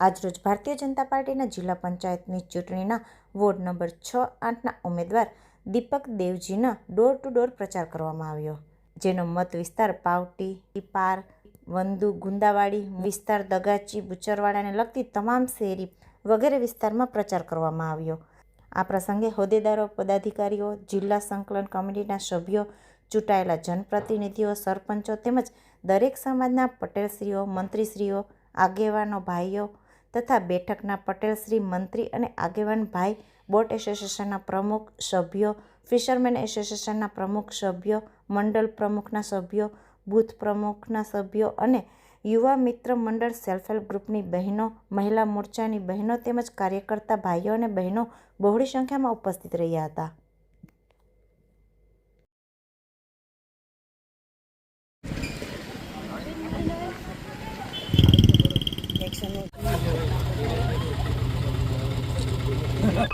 આજરોજ ભારતીય જનતા પાર્ટીના જિલ્લા પંચાયતની ચૂંટણીના વોર્ડ નંબર છ આઠના ઉમેદવાર દીપક દેવજીના ડોર ટુ ડોર પ્રચાર કરવામાં આવ્યો, જેનો મત વિસ્તાર પાવટી પાર વંદુ, ગુંદાવાડી, વિસ્તાર દગાચી, બુચરવાડાને લગતી તમામ શેરી વગેરે વિસ્તારમાં પ્રચાર કરવામાં આવ્યો. આ પ્રસંગે હોદ્દેદારો, પદાધિકારીઓ, જિલ્લા સંકલન કમિટીના સભ્યો, ચૂંટાયેલા જનપ્રતિનિધિઓ, સરપંચો તેમજ દરેક સમાજના પટેલશ્રીઓ, મંત્રીશ્રીઓ, આગેવાનો, ભાઈઓ તથા બેઠકના પટેલશ્રી મંત્રી અને આગેવાન ભાઈ બોટ એસોસિએશનના પ્રમુખ સભ્યો, ફિશરમેન એસોસિએશનના પ્રમુખ સભ્યો, મંડળ પ્રમુખના સભ્યો, બૂથ પ્રમુખના સભ્યો અને યુવા મિત્ર મંડળ સેલ્ફ હેલ્પ ગ્રુપની બહેનો, મહિલા મોરચાની બહેનો તેમજ કાર્યકર્તા ભાઈઓ અને બહેનો બહોળી સંખ્યામાં ઉપસ્થિત રહ્યા હતા. What?